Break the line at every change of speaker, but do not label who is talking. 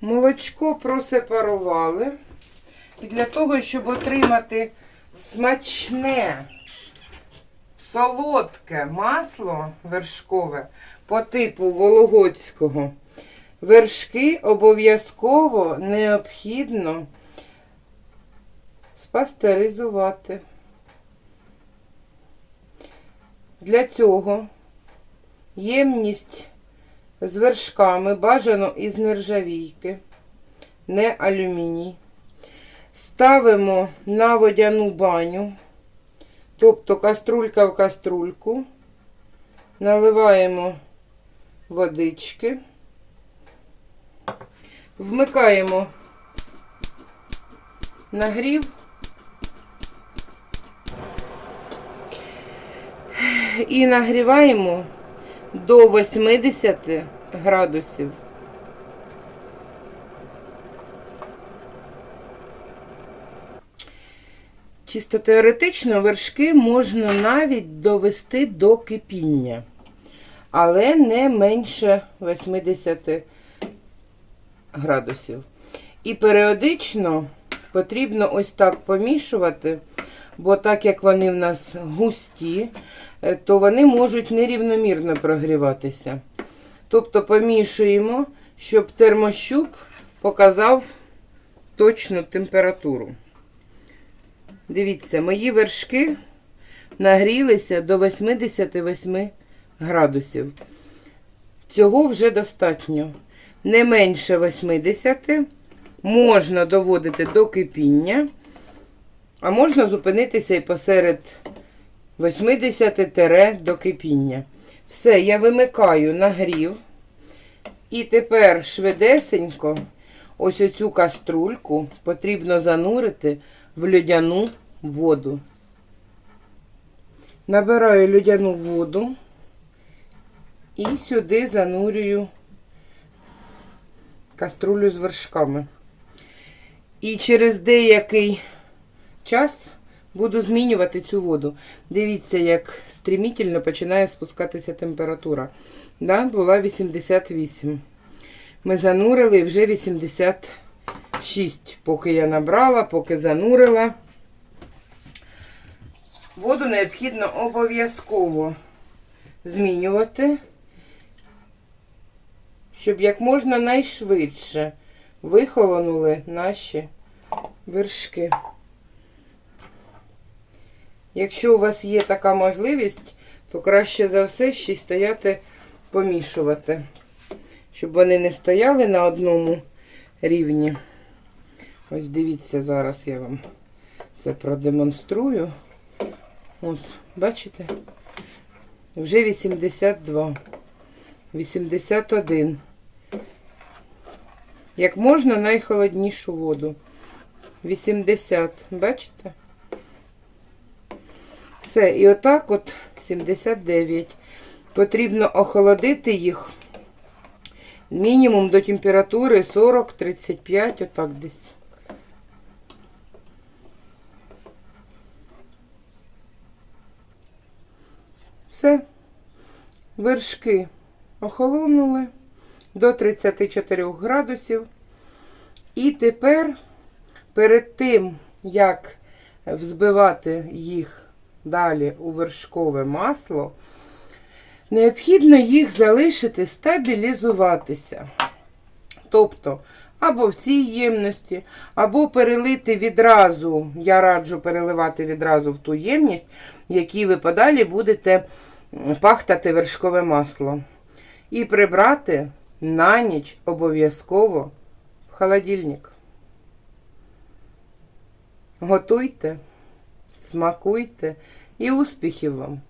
Молочко просепарували. І для того, щоб отримати смачне, солодке масло вершкове по типу Вологодського, вершки обов'язково необхідно спастеризувати. Для цього ємність з вершками бажано із нержавійки, не алюміній. Ставимо на водяну баню, тобто каструлька в каструльку, наливаємо водички, вмикаємо нагрів і нагріваємо до 80 градусів. Чисто теоретично вершки можна навіть довести до кипіння, але не менше 80 градусів. І періодично потрібно ось так помішувати, бо так як вони в нас густі, е, то вони можуть нерівномірно прогріватися. Тобто помішуємо, щоб термощуп показав точну температуру. Дивіться, мої вершки нагрілися до 88 градусів. Цього вже достатньо. Не менше 80 можна доводити до кипіння, а можна зупинитися і посеред 80 тере до кипіння. Все, я вимикаю нагрів. І тепер швидесенько ось оцю каструльку потрібно занурити в льодяну воду. Набираю льодяну воду і сюди занурюю каструлю з вершками. І через деякий час буду змінювати цю воду. Дивіться, як стрімітельно починає спускатися температура. Да, була 88. Ми занурили вже 86. Поки я набрала, поки занурила. Воду необхідно обов'язково змінювати, щоб як можна найшвидше вихолонули наші вершки. Якщо у вас є така можливість, то краще за все ще й стояти помішувати, щоб вони не стояли на одному рівні. Ось дивіться, зараз я вам це продемонструю. От, бачите? Вже 82, 81. Як можна найхолоднішу воду. 80, бачите? Все, і отак от 79. Потрібно охолодити їх мінімум до температури 40-35, отак десь. Все, вершки охолонули до 34 градусів. І тепер перед тим, як взбивати їх далі у вершкове масло, необхідно їх залишити стабілізуватися. Тобто, або в цій ємності, або перелити відразу, я раджу переливати відразу в ту ємність, якій ви подалі будете пахтати вершкове масло. І прибрати на ніч обов'язково в холодильник. Готуйте, смакуйте і успіхів вам!